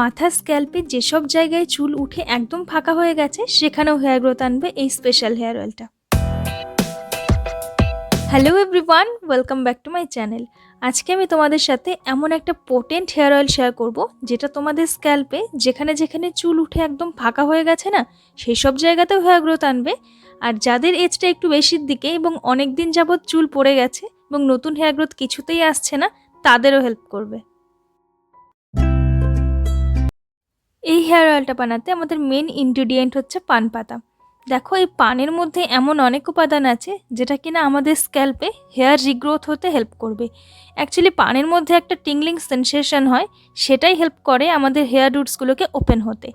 মাথার স্ক্যাল্পে যেসব জায়গায় চুল উঠে একদম ফাঁকা হয়ে গেছে, সেখানেও হেয়ার গ্রোথ আনবে এই স্পেশাল হেয়ার অয়েলটা hello everyone welcome back to my channel আজকে আমি তোমাদের সাথে এমন একটা পোটেন্ট হেয়ার অয়েল শেয়ার করব, যেটা তোমাদের স্ক্যাল্পে যেখানে যেখানে চুল উঠে একদম ফাঁকা হয়ে গেছে না সেই সব জায়গাতেও হেয়ার গ্রোথ আনবে। আর যাদের এজটা একটু বেশির দিকে এবং অনেক দিন যাবৎ চুল পড়ে গেছে এবং নতুন হেয়ার গ্রোথ কিছুতেই আসছে না, তাদেরও হেল্প করবে। এই হেয়ার অয়েলটা বানাতে আমাদের মেন ইনগ্রিডিয়েন্ট হচ্ছে পান পাতা। দেখো এই পানের মধ্যে এমন অনেক উপাদান আছে, যেটা কিনা আমাদের স্ক্যাল্পে হেয়ার রিগ্রোথ হতে হেল্প করবে। অ্যাকচুয়ালি পানের মধ্যে একটা টিংলিং সেন্সেশন হয়, সেটাই হেল্প করে আমাদের হেয়ার রুটসগুলোকে ওপেন হতে।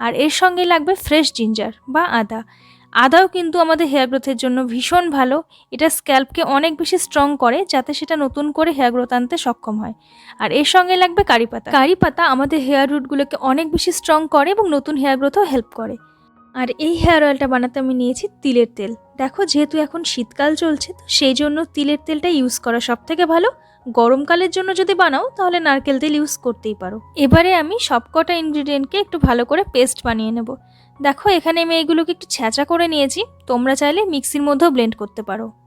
আর এর সঙ্গে লাগবে ফ্রেশ জিঞ্জার বা আদা। আদাও কিন্তু আমাদের হেয়ার গ্রোথের জন্য ভীষণ ভালো। এটা স্ক্যাল্পকে অনেক বেশি স্ট্রং করে, যাতে সেটা নতুন করে হেয়ার গ্রোথ আনতে সক্ষম হয়। আর এর সঙ্গে লাগবে কারি পাতা। কারি পাতা আমাদের হেয়ার রুটগুলোকে অনেক বেশি স্ট্রং করে এবং নতুন হেয়ার গ্রোথও হেল্প করে। আর এই হেয়ার অয়েলটা বানাতে আমি নিয়েছি তিলের তেল। দেখো, যেহেতু এখন শীতকাল চলছে, তো সেই জন্য তিলের তেলটা ইউজ করা সব থেকে ভালো। গরমকালের জন্য যদি বানাও, তাহলে নারকেল তেল ইউজ করতেই পারো। এবারে আমি সবকটা ইনগ্রিডিয়েন্টকে একটু ভালো করে পেস্ট বানিয়ে নেব। দেখো, এখানে আমি এইগুলোকে একটু ছ্যাঁচা করে নিয়েছি। তোমরা চাইলে মিক্সির মধ্যেও ব্লেন্ড করতে পারো।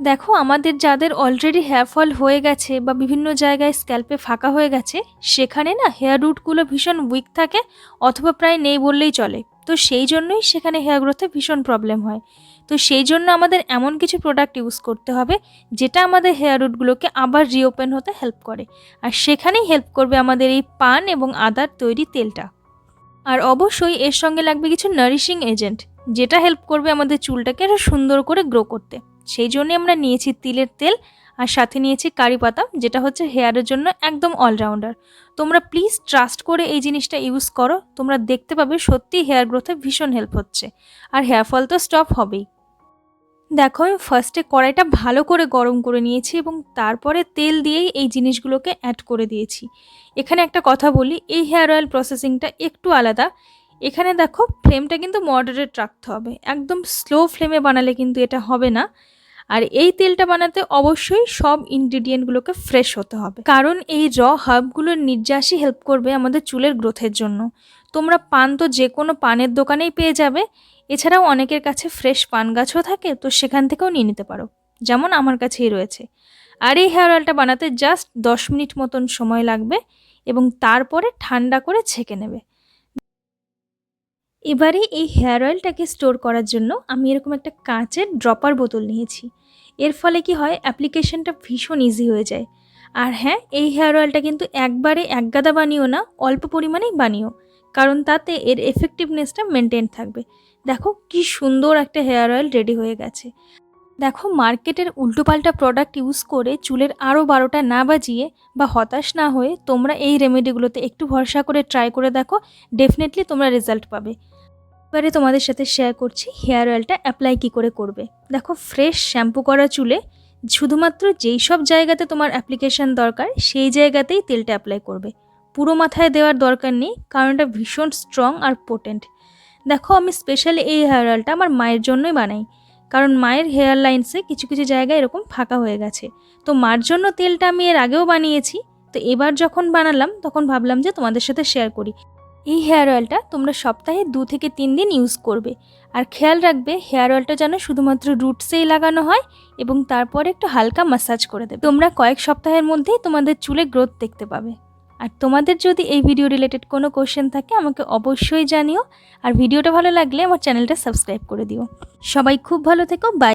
দেখো, আমাদের যাদের অলরেডি হেয়ার ফল হয়ে গেছে বা বিভিন্ন জায়গায় স্ক্যাল্পে ফাঁকা হয়ে গেছে, সেখানে না হেয়ার রুটগুলো ভীষণ উইক থাকে অথবা প্রায় নেই বললেই চলে। তো সেই জন্যই সেখানে হেয়ার গ্রোথে ভীষণ প্রবলেম হয়। তো সেই জন্য আমাদের এমন কিছু প্রোডাক্ট ইউজ করতে হবে, যেটা আমাদের হেয়ার রুটগুলোকে আবার রিওপেন হতে হেল্প করে। আর সেখানেই হেল্প করবে আমাদের এই পান এবং আদার তৈরি তেলটা। আর অবশ্যই এর সঙ্গে লাগবে কিছু নারিশিং এজেন্ট যেটা হেল্প করবে আমাদের চুলটাকে আরও সুন্দর করে গ্রো করতে। সেই জন্যই আমরা নিয়েছি তিলের তেল আর সাথে নিয়েছি কারি পাতা, যেটা হচ্ছে হেয়ারের জন্য একদম অলরাউন্ডার তোমরা প্লিজ ট্রাস্ট করে এই জিনিসটা ইউজ করো, তোমরা দেখতে পাবে সত্যি হেয়ার গ্রোথে ভীষণ হেল্প হচ্ছে। আর হেয়ার ফল তো স্টপ হবেই। দেখো, আমি ফার্স্টে কড়াইটা ভালো করে গরম করে নিয়েছি এবং তারপরে তেল দিয়েই এই জিনিসগুলোকে অ্যাড করে দিয়েছি। এখানে একটা কথা বলি, এই হেয়ার অয়েল প্রসেসিংটা একটু আলাদা। এখানে দেখো ফ্লেমটা কিন্তু মডারেট রাখতে হবে। একদম স্লো ফ্লেমে বানালে কিন্তু এটা হবে না। আর এই তেলটা বানাতে অবশ্যই সব ইনগ্রিডিয়েন্টগুলোকে ফ্রেশ হতে হবে। কারণ এই র হার্বগুলোর নির্যাসই হেল্প করবে আমাদের চুলের গ্রোথের জন্য। তোমরা পান তো যে কোনো পানের দোকানেই পেয়ে যাবে। এছাড়াও অনেকের কাছে ফ্রেশ পান গাছও থাকে, তো সেখান থেকেও নিয়ে নিতে পারো। যেমন আমার কাছেই রয়েছে। আর এই হেয়ার অয়েলটা বানাতে জাস্ট দশ মিনিট মতন সময় লাগবে এবং তারপরে ঠান্ডা করে ছেঁকে নেবে। এবারে এই হেয়ার অয়েলটাকে স্টোর করার জন্য আমি এরকম একটা কাঁচের ড্রপার বোতল নিয়েছি। এর ফলে কি হয়, অ্যাপ্লিকেশনটা ভীষণ ইজি হয়ে যায়। আর হ্যাঁ এই হেয়ার অয়েলটা কিন্তু একবারে একগাদা বানিও না, অল্প পরিমাণেই বানিও, কারণ তাতে এর এফেক্টিভনেসটা মেনটেন থাকবে। দেখো কি সুন্দর একটা হেয়ার অয়েল রেডি হয়ে গেছে। দেখো মার্কেটের উল্টোপাল্টা প্রোডাক্ট ইউজ করে চুলের আরও বারোটা না বাজিয়ে বা হতাশ না হয়ে তোমরা এই রেমেডিগুলোতে একটু ভরসা করে ট্রাই করে দেখো ডেফিনেটলি তোমরা রেজাল্ট পাবে। এবারে তোমাদের সাথে শেয়ার করছি হেয়ার অয়েলটা অ্যাপ্লাই কী করে করবে। দেখো ফ্রেশ শ্যাম্পু করা চুলে শুধুমাত্র যেই সব জায়গাতে তোমার অ্যাপ্লিকেশন দরকার, সেই জায়গাতেই তেলটা অ্যাপ্লাই করবে। পুরো মাথায় দেওয়ার দরকার নেই, কারণ এটা ভীষণ স্ট্রং আর পোটেন্ট দেখো আমি স্পেশালি এই হেয়ার অয়েলটা আমার মায়ের জন্যই বানাই। কারণ মায়ের হেয়ার লাইন্সে কিছু কিছু জায়গায় এরকম ফাঁকা হয়ে গেছে। তো মার জন্য তেলটা আমি এর আগেও বানিয়েছি। তো এবার যখন বানালাম, তখন ভাবলাম যে তোমাদের সাথে শেয়ার করি। এই হেয়ার অয়েলটা তোমরা সপ্তাহে দু থেকে তিন দিন ইউজ করবে। আর খেয়াল রাখবে হেয়ার অয়েলটা যেন শুধুমাত্র রুটসেই লাগানো হয় এবং তারপরে একটু হালকা মাসাজ করে দেবে। তোমরা কয়েক সপ্তাহের মধ্যেই তোমাদের চুলে গ্রোথ দেখতে পাবে। আর তোমাদের যদি এই ভিডিও রিলেটেড কোনো কোশ্চেন থাকে, আমাকে অবশ্যই জানিও। আর ভিডিওটা ভালো লাগলে আমার চ্যানেলটা সাবস্ক্রাইব করে দিও। সবাই খুব ভালো থেকো বাই